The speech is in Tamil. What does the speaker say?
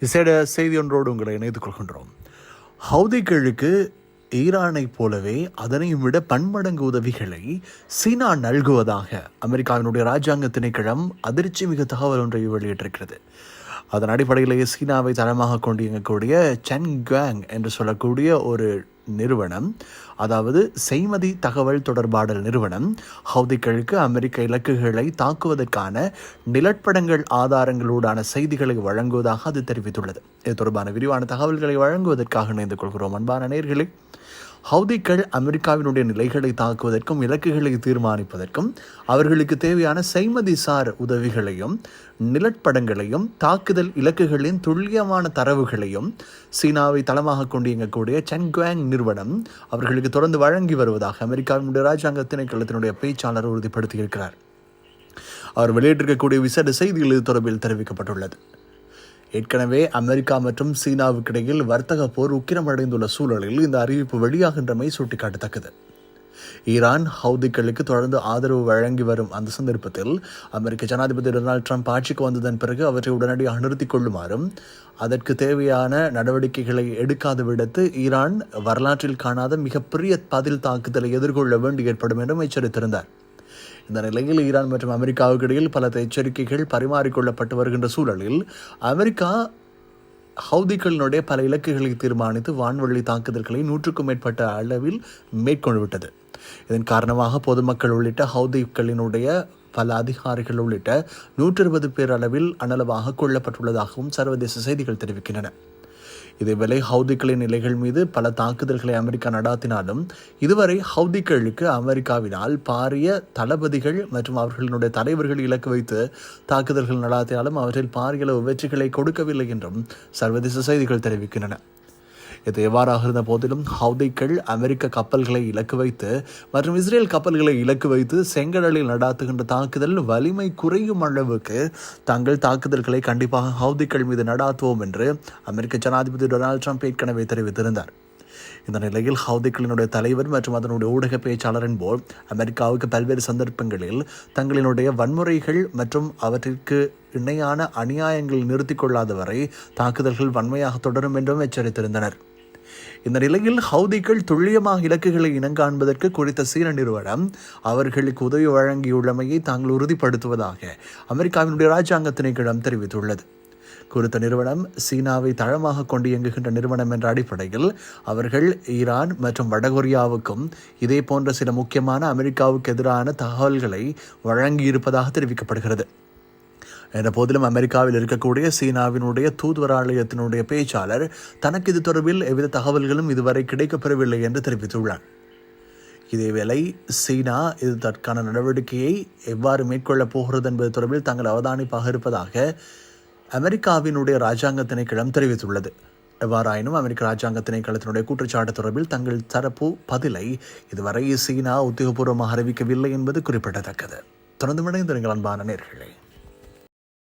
இசைட செய்தி ஒன்றோடு உங்களை இணைத்துக் கொள்கின்றோம். ஹவுதிகளுக்கு ஈரானைப் போலவே அதனையும் விட பன்மடங்கு உதவிகளை சீனா நல்குவதாக அமெரிக்காவினுடைய ராஜாங்க திணைக்களம் அதிர்ச்சி மிக தகவல் ஒன்றை வெளியிட்டிருக்கிறது. அதன் அடிப்படையிலேயே சீனாவை தளமாக கொண்டு இயங்கக்கூடிய சென்குவாங் என்று சொல்லக்கூடிய ஒரு நிறுவனம் அதாவது செய்மதி தகவல் தொடர்பாடல் நிறுவனம் ஹவுதிகளுக்கு அமெரிக்க இலக்குகளை தாக்குவதற்கான நிலப்படங்கள் ஆதாரங்களோடான செய்திகளை வழங்குவதாக அது தெரிவித்துள்ளது. இது தொடர்பான விரிவான தகவல்களை வழங்குவதற்காக இணைந்து கொள்கிறோம் அன்பான நேர்களே. ஹவுதிக்கள் அமெரிக்காவினுடைய நிலைகளை தாக்குவதற்கும் இலக்குகளை தீர்மானிப்பதற்கும் அவர்களுக்கு தேவையான செய்மதி சார் உதவிகளையும் நிலப்படங்களையும் தாக்குதல் இலக்குகளின் துல்லியமான தரவுகளையும் சீனாவை தளமாக கொண்டு இயங்கக்கூடிய சென்குவாங் நிறுவனம் அவர்களுக்கு தொடர்ந்து வழங்கி வருவதாக அமெரிக்காவினுடைய ராஜாங்க திணைக்களத்தினுடைய பேச்சாளர் உறுதிப்படுத்தியிருக்கிறார். அவர் வெளியிட்டிருக்கக்கூடிய விசேட செய்திகள் இது தொடர்பில் தெரிவிக்கப்பட்டுள்ளது. ஏற்கனவே அமெரிக்கா மற்றும் சீனாவுக்கிடையில் வர்த்தக போர் உக்கிரமடைந்துள்ள சூழலில் இந்த அறிவிப்பு வெளியாகின்றமை சுட்டிக்காட்டத்தக்கது. ஈரான் ஹவுதிகளுக்கு தொடர்ந்து ஆதரவு வழங்கி வரும் அந்த சந்தர்ப்பத்தில் அமெரிக்க ஜனாதிபதி டொனால்ட் ட்ரம்ப் ஆட்சிக்கு வந்ததன் பிறகு அவற்றை உடனடியாக நிறுத்திக் கொள்ளுமாறும் அதற்கு தேவையான நடவடிக்கைகளை எடுக்காத விடத்து ஈரான் வரலாற்றில் காணாத மிகப்பெரிய பதில் தாக்குதலை எதிர்கொள்ள வேண்டி ஏற்படும் என்றும் எச்சரித்திருந்தார். இந்த நிலையில் ஈரான் மற்றும் அமெரிக்காவுக்கு இடையில் பல எச்சரிக்கைகள் பரிமாறிக்கொள்ளப்பட்டு வருகின்ற சூழலில் அமெரிக்கா ஹவுதிகளினுடைய பல இலக்குகளை தீர்மானித்து வான்வழி தாக்குதல்களை நூற்றுக்கும் மேற்பட்ட அளவில் மேற்கொண்டு விட்டது இதன் காரணமாக பொதுமக்கள் உள்ளிட்ட ஹவுதிகளினுடைய பல அதிகாரிகள் உள்ளிட்ட நூற்றி இருபது பேர் அளவில் அனளவாக கொல்லப்பட்டுள்ளதாகவும் சர்வதேச செய்திகள் தெரிவிக்கின்றன. இதேவேளை ஹவுதிகளின் நிலைகள் மீது பல தாக்குதல்களை அமெரிக்கா நடாத்தினாலும் இதுவரை ஹவுதிகளுக்கு அமெரிக்காவினால் பாரிய தளபதிகள் மற்றும் அவர்களினுடைய தலைவர்கள் இலக்கு வைத்து தாக்குதல்கள் நடாத்தினாலும் அவற்றில் பாரிய வெற்றிகளை கொடுக்கவில்லை என்றும் சர்வதேச செய்திகள் தெரிவிக்கின்றன. இது எவ்வாறாக இருந்த போதிலும் ஹவுதிகள் அமெரிக்க கப்பல்களை இலக்கு வைத்து மற்றும் இஸ்ரேல் கப்பல்களை இலக்கு வைத்து செங்கடலில் நடாத்துகின்ற தாக்குதல் வலிமை குறையும் அளவுக்கு தங்கள் தாக்குதல்களை கண்டிப்பாக ஹவுதிகள் மீது நடாத்துவோம் என்று அமெரிக்க ஜனாதிபதி டொனால்ட் ட்ரம்ப் ஏற்கனவே தெரிவித்திருந்தார். இந்த நிலையில் ஹவுதிகளினுடைய தலைவர் மற்றும் அதனுடைய ஊடக பேச்சாளரின் போல் அமெரிக்காவுக்கு பல்வேறு சந்தர்ப்பங்களில் தங்களினுடைய வன்முறைகள் மற்றும் அவற்றிற்கு இணையான அநியாயங்கள் நிறுத்திக் கொள்ளாத வரை தாக்குதல்கள் வன்மையாக தொடரும் என்றும் எச்சரித்திருந்தனர். இந்த நிலையில் ஹவுதிகள் துல்லியமாக இலக்குகளை இனங்காண்பதற்கு குறித்த சீன நிறுவனம் அவர்களுக்கு உதவி வழங்கியுள்ளமையை தாங்கள் உறுதிப்படுத்துவதாக அமெரிக்காவினுடைய ராஜாங்க திணைக்களம் தெரிவித்துள்ளது. குறித்த நிறுவனம் சீனாவை தளமாக கொண்டு இயங்குகின்ற நிறுவனம் என்ற அடிப்படையில் அவர்கள் ஈரான் மற்றும் வடகொரியாவுக்கும் இதே போன்ற சில முக்கியமான அமெரிக்காவுக்கு எதிரான தகவல்களை வழங்கியிருப்பதாக தெரிவிக்கப்படுகிறது. என்ற போதிலும் அமெரிக்காவில் இருக்கக்கூடிய சீனாவினுடைய தூதுவராலயத்தினுடைய பேச்சாளர் தனக்கு இது தொடர்பில் எவ்வித தகவல்களும் இதுவரை கிடைக்கப்பெறவில்லை என்று தெரிவித்துள்ளார். இதேவேளை சீனா இது தற்கான நடவடிக்கையை எவ்வாறு மேற்கொள்ளப் போகிறது என்பது தொடர்பில் தாங்கள் அவதானிப்பாக இருப்பதாக அமெரிக்காவினுடைய இராஜாங்க திணைக்களம் தெரிவித்துள்ளது. எவ்வாறாயினும் அமெரிக்க ராஜாங்க திணைக்களத்தினுடைய குற்றச்சாட்டு தொடர்பில் தங்கள் தரப்பு பதிலை இதுவரை சீனா உத்தியோகபூர்வமாக அறிவிக்கவில்லை என்பது குறிப்பிடத்தக்கது. தொடர்ந்து இணைந்திருங்கள் அன்பான நேர்களே.